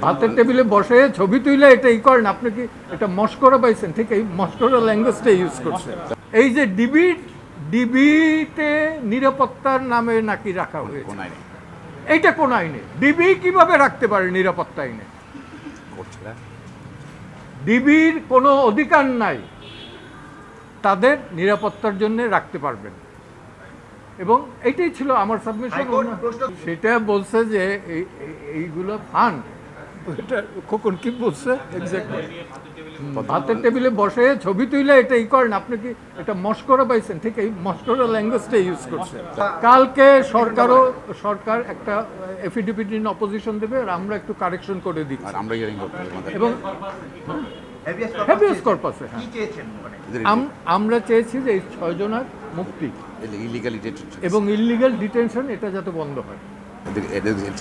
ভাতের টেবিলে বসে ছবি তুলে এটা ই করেন আপনি কি এটা মস্করা পাইছেন? ঠিক এই মস্করা ল্যাঙ্গুয়েজটা ইউজ করছেন। এই যে ডিবি ডিবিতে নিরাপত্তার নামে নাকি রাখা হয়েছে? কোন এইটা কোন আইনে? ডিবি কীভাবে রাখতে পারে নিরাপত্তা আইনে? ডিবির কোনো অধিকার নাই। তাদের নিরাপত্তার জন্য রাখতে পারবেন। এবং এটাই ছিল আমার সাবমিশন সেটা বলছে যে এই- এই- এইগুলো ফান্ড এটা খোকন কি বলছে? ভাতের টেবিলে বসে ছবি তুলে এটা ই করেন আপনি কি এটা মস্করা পাইছেন? ঠিক এই মস্করা ল্যাঙ্গুয়েজটা ইউজ করছেন। কালকে সরকারও সরকার একটা এফিডেভিট ইন অপোজিশন দেবে আর আমরা একটু কারেকশন করে আর দিচ্ছি আমরা হিয়ারিং করতে এবং হ্যাভিয়াস কর্পাসে হ্যাঁ। কি চেয়েছেন মানে? আমরা চেয়েছি যে এই ছয়জনের মুক্তি। ইলিগালি এবং ইলিগাল ডিটেনশন এটা যাতে বন্ধ হয়।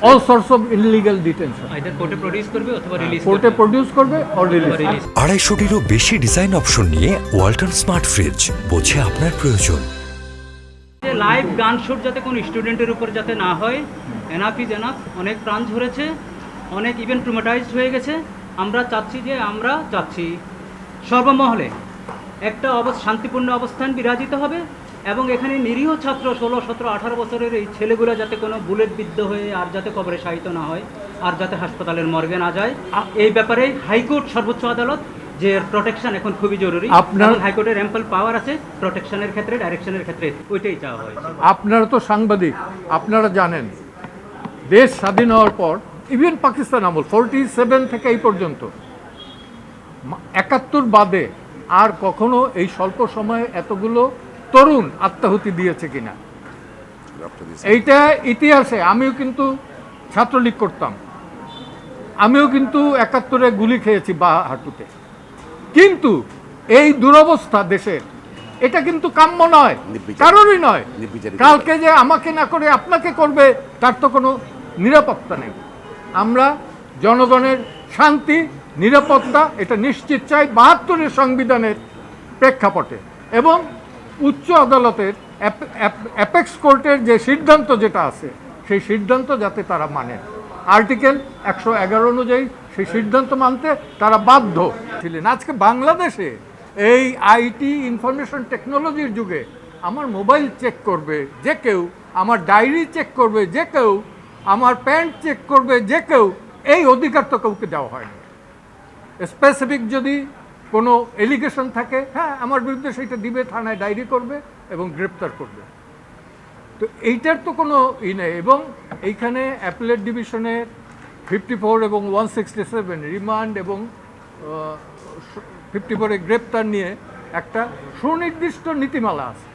All source of illegal detention কোর্টে প্রডিউস করবে অথবা রিলিজ কোর্টে প্রডিউস করবে। অর রিলিজ রিলিজ আড়াইশোটিরও বেশি ডিজাইন অপশন নিয়ে ওয়ালটন স্মার্ট ফ্রিজ বোঝে আপনার প্রয়োজন। যে লাইভ গান শুট যাতে কোনো স্টুডেন্টের উপর যাতে না হয় এনাফ ইজ এনাফ অনেক প্রাণ ঝরেছে অনেক ইভেন্ট ট্রুমাটাইজড হয়ে গেছে আমরা চাচ্ছি যে আমরা চাচ্ছি। সর্বমহলে একটা অবস শান্তিপূর্ণ অবস্থান বিরাজিত হবে এবং এখানে নিরীহ ছাত্র ষোলো সতেরো আঠারো বছরের এই ছেলেগুলো যাতে কোনো বুলেট বিদ্ধ হয়ে আর যাতে কবরে শায়িত না হয় আর যাতে হাসপাতালের মর্গে না যায়। এই ব্যাপারে হাইকোর্ট সর্বোচ্চ আদালত যে প্রোটেকশন এখন খুবই জরুরি। আপনার- হাইকোর্টের অ্যাম্পল পাওয়ার আছে প্রোটেকশনের ক্ষেত্রে ডাইরেকশনের ক্ষেত্রে ওইটাই চাওয়া হয়েছে। আপনারা তো সাংবাদিক আপনারা জানেন দেশ স্বাধীন হওয়ার পর ইভেন পাকিস্তান আমল ফোরটি সেভেন থেকে এই পর্যন্ত একাত্তর বাদে আর কখনো এই স্বল্প সময়ে এতগুলো তরুণ আত্মাহুতি দিয়েছে কিনা। এইটা ইতিহাসে আমিও কিন্তু ছাত্রলীগ করতাম। আমিও কিন্তু একাত্তরে গুলি খেয়েছি বা হাঁটুতে। কিন্তু এই দুরবস্থা দেশের এটা কিন্তু কাম্য নয় কারোরই নয়। কালকে যে আমাকে না করে আপনাকে করবে তার তো কোনো নিরাপত্তা নেই। আমরা জনগণের শান্তি নিরাপত্তা এটা নিশ্চিত চাই বাহাত্তরের সংবিধানের প্রেক্ষাপটে। এবং উচ্চ আদালতের অ্যাপ- অ্যাপ- অ্যাপেক্স কোর্টের যে সিদ্ধান্ত যেটা আছে, সেই সিদ্ধান্ত যাতে তারা মানে। আর্টিকেল একশো এগারো অনুযায়ী সেই সিদ্ধান্ত মানতে তারা বাধ্য ছিলেন। আজকে বাংলাদেশে এই আইটি ইনফরমেশন টেকনোলজির যুগে আমার মোবাইল চেক করবে যে কেউ, আমার ডায়েরি চেক করবে যে কেউ, আমার প্যান্ট চেক করবে যে কেউ, এই অধিকার তো কাউকে দেওয়া হয়নি। স্পেসিফিক যদি কোনো এলিগেশন থাকে হ্যাঁ আমার বিরুদ্ধে সেটা দিবে, থানায় ডায়েরি করবে এবং গ্রেপ্তার করবে। তো এইটার তো কোনো ই নেই এবং এইখানে অ্যাপেলেট ডিভিশনের ফিফটি ফোর এবং ওয়ান সিক্সটি সেভেন রিমান্ড এবং ফিফটি ফোরে গ্রেপ্তার নিয়ে একটা সুনির্দিষ্ট নীতিমালা আছে।